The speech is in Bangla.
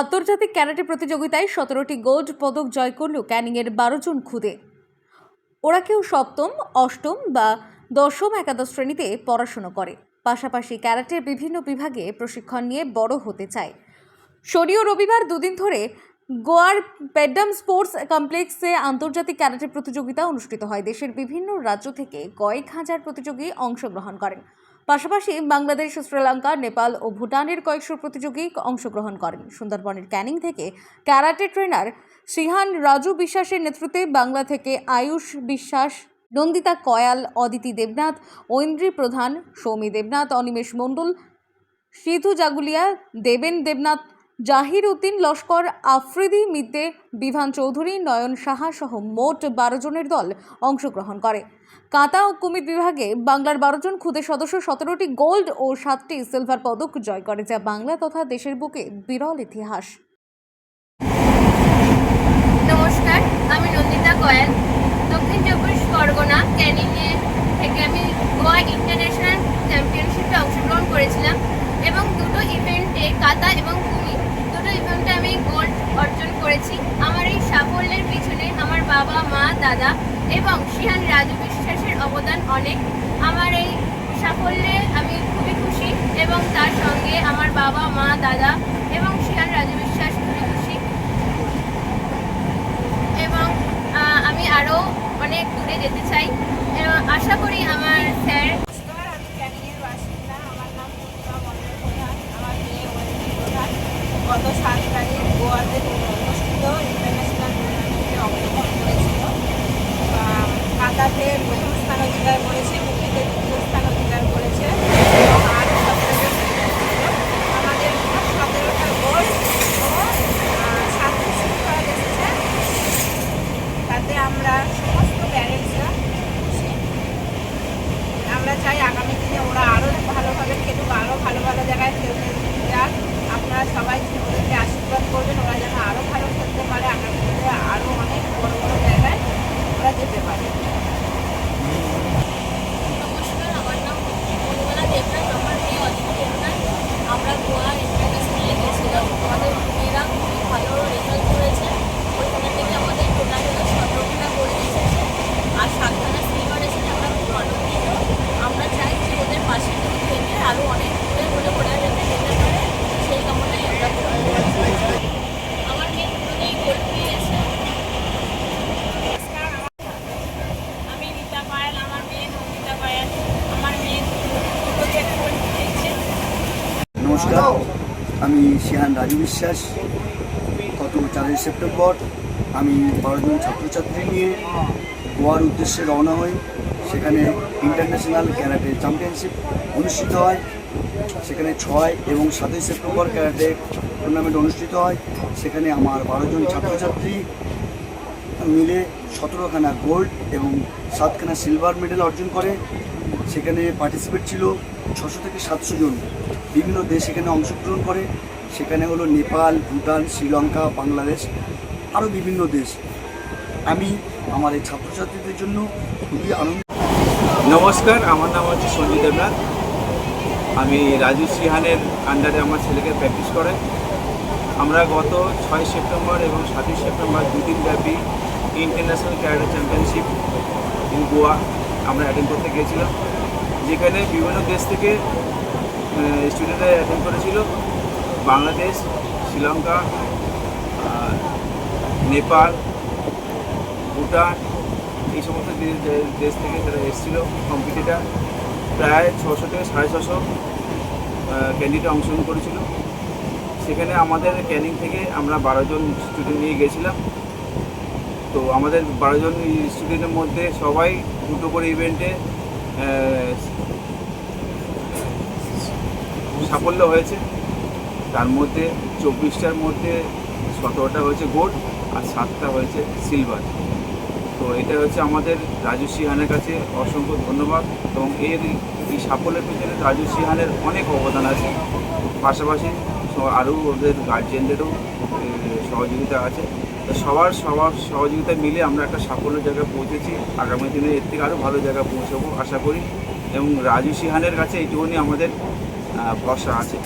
আন্তর্জাতিক ক্যারাটে প্রতিযোগিতায় সতেরোটি গোল্ড পদক জয় করল ক্যানিংয়ের বারো জন খুদে। ওরা কেউ সপ্তম, অষ্টম বা দশম একাদশ শ্রেণীতে পড়াশুনো করে। পাশাপাশি ক্যারাটের বিভিন্ন বিভাগে প্রশিক্ষণ নিয়ে বড় হতে চায়। শনি ও রবিবার দুদিন ধরে গোয়ার পেডাম স্পোর্টস কমপ্লেক্সে আন্তর্জাতিক ক্যারাটে প্রতিযোগিতা অনুষ্ঠিত হয়। দেশের বিভিন্ন রাজ্য থেকে কয়েক হাজার প্রতিযোগী অংশগ্রহণ করেন। পাশাপাশি বাংলাদেশ, শ্রীলঙ্কা, নেপাল ও ভুটানের কয়েকশো প্রতিযোগী অংশগ্রহণ করেন। সুন্দরবনের ক্যানিং থেকে ক্যারাটে ট্রেনার শ্রীহান রাজু বিশ্বাসের নেতৃত্বে বাংলা থেকে আয়ুষ বিশ্বাস, নন্দিতা কয়াল, অদিতি দেবনাথ, ঐন্দ্রী প্রধান, সৌমি দেবনাথ, অনিমেষ মণ্ডল, সিধু জাগুলিয়া, দেবেন দেবনাথ জাহির উদ্দিন লস্কর, আফ্রিদি মিদ্দে বিভান চৌধুরী, নয়ন সাহা সহ মোট বারো জনের দল অংশগ্রহণ করে। কাঁতা ও কুমির বিভাগে বাংলার বারো জন ক্ষুদে সদস্য, সতেরোটি গোল্ড ও সাতটি সিলভার পদক জয় করে, যা বাংলা তথা দেশের বুকে বিরল ইতিহাস। নমস্কার, আমি নন্দিতা কয়াল দক্ষিণ চব্বিশ পরগনা ক্যানিংয়ে থেকে আমি গোয়া ইন্টারন্যাশনাল চ্যাম্পিয়নশিপে অংশগ্রহণ করেছিলাম এবং দুটো ইভেন্টে কাতা এবং কুমি দুটো ইভেন্টে আমি গোল্ড অর্জন করেছি আমার এই সাফল্যের পিছনে আমার বাবা মা দাদা এবং শিহান রাজু বিশ্বাসের অবদান অনেক। আমার এই সাফল্যে আমি খুবই খুশি এবং তার সঙ্গে আমার বাবা, মা, দাদা এবং শিহান রাজু বিশ্বাস খুবই খুশি। এবং আমি আরও অনেক দূরে যেতে চাই। আশা করি আমার স্যার নমস্কার, আমি ক্যানিংয়ের বাসিন্দা আমার নাম পূর্ণিমা মন্ডল প্রধান আমার মেয়ে মন্দির প্রধান গত সাত তারিখ গোয়াতে অনুষ্ঠিত ইন্টারন্যাশনাল টুর্নামেন্টে অংশগ্রহণ করেছিল আহ, কাতাতে প্রথম স্থান অধিকার করেছে দ্বিতীয় স্থান অধিকার করেছে। আমাদের সতেরোটা গোল ও সাতটি সিলভার এসেছে। তাতে আমরা সমস্ত প্যারেন্টসরা আমরা চাই আগামী দিনে ওরা আরও ভালোভাবে খেলুক আরও ভালো ভালো জায়গায় খেলতে যাক আপনারা সবাই ওদেরকে আশীর্বাদ করবেন, ওরা যেন আরও ভালো খেলতে পারে, আগামী দিনে আরও অনেক বড় বড় জায়গায় ওরা যেতে পারে নমস্কার আমার নাম মণিমালা দেবনাথ আমার মেয়ে অদিতি দেবনাথ আমরা গোয়া ইন্টারন্যাশনালে গেছিলাম আমাদের মেয়েরা খুবই ভালো রেজাল্ট করেছে ওইখানে থেকে আমাদের টোটালে সতেরোখানা করে এসেছে আর সাতখানা সিলভার এসেছে আমরা খুব আনন্দিত আমরা চাই যে ওদের পাশে থেকে থেকে আরও অনেক দূরে বলে ওরা যাতে যেতে পারে সেই কামনাই আমরা করি। আমার মেয়ে দুটোতেই গোল্ড পেয়েছে আমি রীতা পায়েল আমার মেয়ে নন্দিতা পায়েল আমার মেয়ে দুটোতে গোল্ড পেয়েছে নমস্কার। আমি শিহান রাজু বিশ্বাস। গত চারই সেপ্টেম্বর আমি বারোজন ছাত্রছাত্রী নিয়ে গোয়ার উদ্দেশ্যে রওনা হই। সেখানে ইন্টারন্যাশনাল ক্যারাটে চ্যাম্পিয়নশিপ অনুষ্ঠিত হয়। সেখানে ছয় এবং সাতই সেপ্টেম্বর ক্যারাটে টুর্নামেন্ট অনুষ্ঠিত হয়। সেখানে আমার বারোজন ছাত্রছাত্রী মিলে সতেরোখানা গোল্ড এবং সাতখানা সিলভার মেডেল অর্জন করে। সেখানে পার্টিসিপেট ছিল ছশো থেকে সাতশো জন। বিভিন্ন দেশ এখানে অংশগ্রহণ করে। সেখানে হলো নেপাল, ভুটান, শ্রীলঙ্কা, বাংলাদেশ আরও বিভিন্ন দেশ। আমি আমার এই ছাত্রছাত্রীদের জন্য খুবই আনন্দ নমস্কার, আমার নাম হচ্ছে সঞ্জয় দেবনাথ। আমি রাজু সিহানের আন্ডারে আমার ছেলেকে প্র্যাকটিস করাই। আমরা গত ছয় সেপ্টেম্বর এবং সাতই সেপ্টেম্বর দুদিন ব্যাপী international karate championship in Goa আমরা অ্যাটেন্ড করতে গিয়েছিলাম। যেখানে বিভিন্ন দেশ থেকে স্টুডেন্টরা অ্যাটেন্ড করেছিল। বাংলাদেশ, শ্রীলঙ্কা নেপাল, ভুটান, এই সমস্ত দেশ থেকে তারা এসেছিল কম্পিটিটার প্রায় ছশো থেকে সাড়ে ছশো ক্যান্ডিডেট অংশগ্রহণ করেছিল। সেখানে আমাদের ক্যানিং থেকে আমরা বারোজন স্টুডেন্ট নিয়ে গেছিলাম। তো আমাদের বারোজন স্টুডেন্টের মধ্যে সবাই দুটো করে ইভেন্টে সাফল্য হয়েছে। তার মধ্যে চব্বিশটার মধ্যে সতেরোটা হয়েছে গোল্ড আর সাতটা হয়েছে সিলভার তো এটা হচ্ছে আমাদের রাজু সিহানের কাছে অসংখ্য ধন্যবাদ এবং এর এই সাফল্যের পিছনে রাজু সিহানের অনেক অবদান আছে। পাশাপাশি আরও ওদের গার্জিয়ানদেরও এ, সহযোগিতা আছে। সবার সবার সহযোগিতা মিলে আমরা একটা সাফল্য জায়গায় পৌঁছেছি। আগামী দিনে এর থেকে আরও ভালো জায়গায় পৌঁছাবো, আশা করি। এবং রাজু সিহানের কাছে এইটুকুনি আমাদের ভরসা আছে।